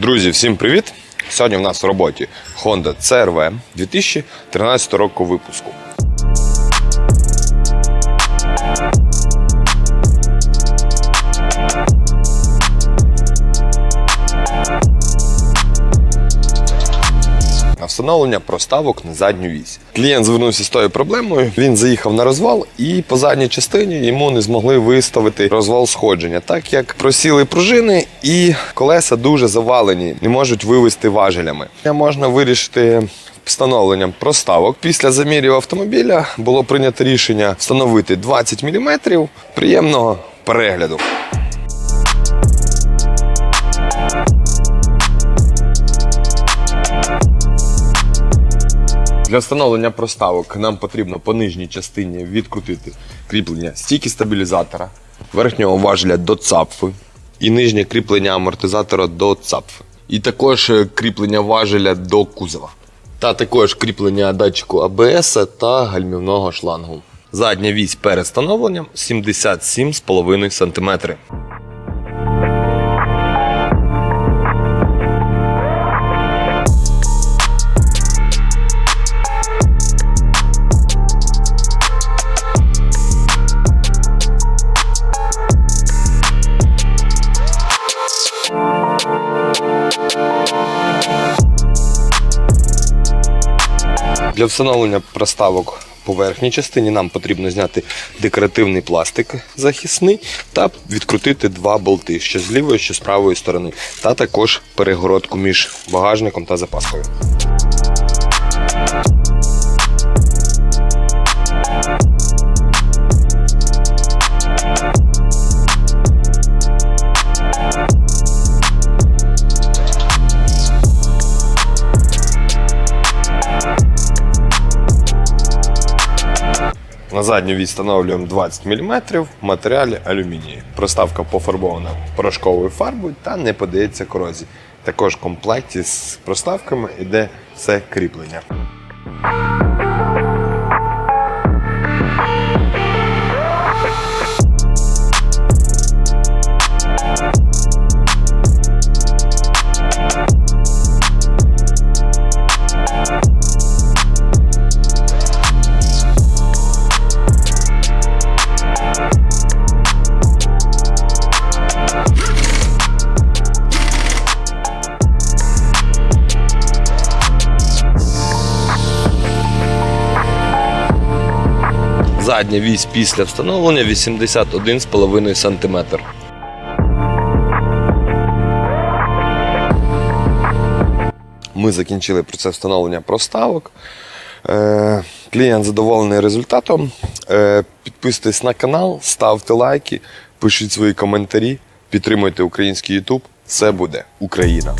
Друзі, всім привіт! Сьогодні в нас в роботі Honda CRV 2013 року випуску. Встановлення проставок на задню вісь. Клієнт звернувся з тою проблемою. Він заїхав на розвал, і по задній частині йому не змогли виставити розвал сходження, так як просіли пружини і колеса дуже завалені, не можуть вивести важелями. Можна вирішити. Встановленням проставок після замірів автомобіля було прийнято рішення встановити 20 мм. Приємного перегляду. Для встановлення проставок нам потрібно по нижній частині відкрутити кріплення стійки стабілізатора, верхнього важеля до цапфи і нижнє кріплення амортизатора до цапфи. І також е, кріплення важеля до кузова. Та також кріплення датчику АБС та гальмівного шлангу. Задня вісь перед встановленням 77,5 см. Для встановлення проставок по верхній частині нам потрібно зняти декоративний пластик захисний та відкрутити два болти, що з лівої, що з правої сторони, та також перегородку між багажником та запаскою. На задню відстановлюємо встановлюємо 20 мм в матеріалі алюмінії. Проставка пофарбована порошковою фарбою та не подається корозії. Також в комплекті з проставками йде все кріплення. Задня вісь після встановлення 81,5 см. Ми закінчили процес встановлення проставок. Е, Клієнт задоволений результатом. Е, Підписуйтесь на канал, ставте лайки, пишіть свої коментарі, підтримуйте український YouTube. Все буде Україна!